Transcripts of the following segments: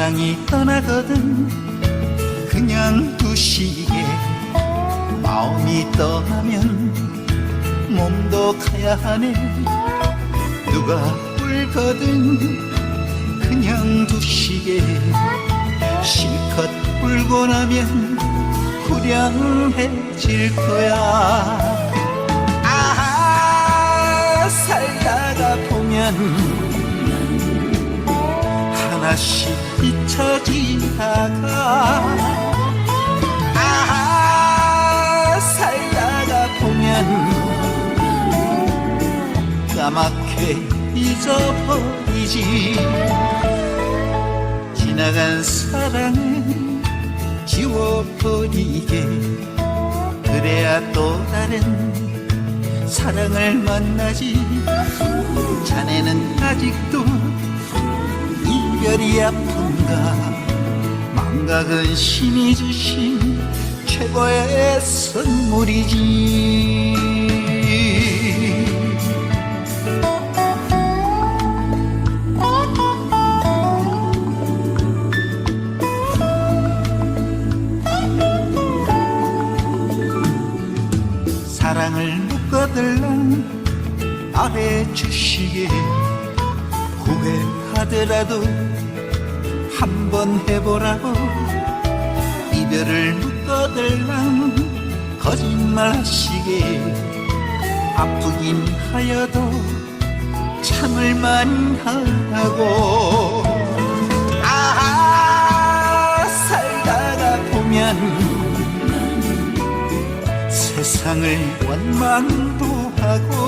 사랑이 떠나거든 그냥 두시게 마음이 떠나면 몸도 가야 하네. 누가 울거든 그냥 두시게 실컷 울고 나면 후련해질 거야. 아 살다가 보면 하나씩 잊혀지다가. 아 살다가 보면 까맣게 잊어버리지. 지나간 사랑은 지워버리게. 그래야 또 다른 사랑을 만나지. 자네는 아직도 아픈가? 망각은 신이 주신 최고의 선물이지. 사랑을 묶어들랑 말해주시게 후회하더라도 한번 해보라고 이별을 묶어들랑 거짓말 하시게 아프긴 하여도 참을만 하고. 아 살다가 보면 세상을 원망도 하고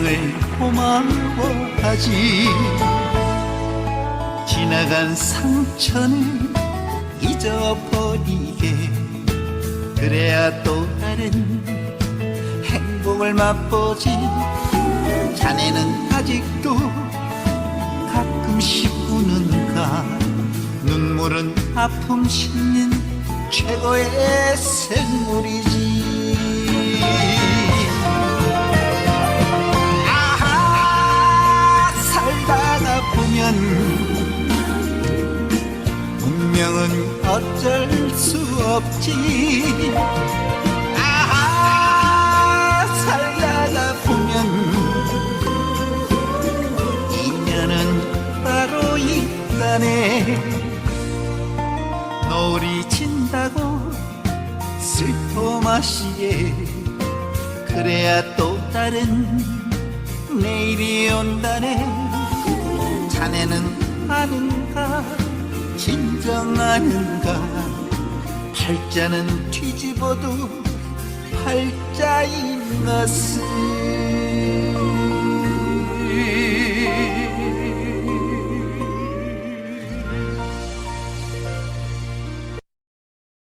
세상을 고마워하지? 지나간 상처는 잊어버리게. 그래야 또 다른 행복을 맛보지. 자네는 아직도 가끔씩 우는가? 눈물은 아픔 싣는 최고의 생물이지 운명은 어쩔 수 없지. 아하 살다가 보면 인연은 따로 있다네 노을이 진다고 슬퍼 마시게. 그래야 또 다른 내일이 온다네. 자네는 아는가 진정 아는가? 팔자는 뒤집어도 팔자인 것을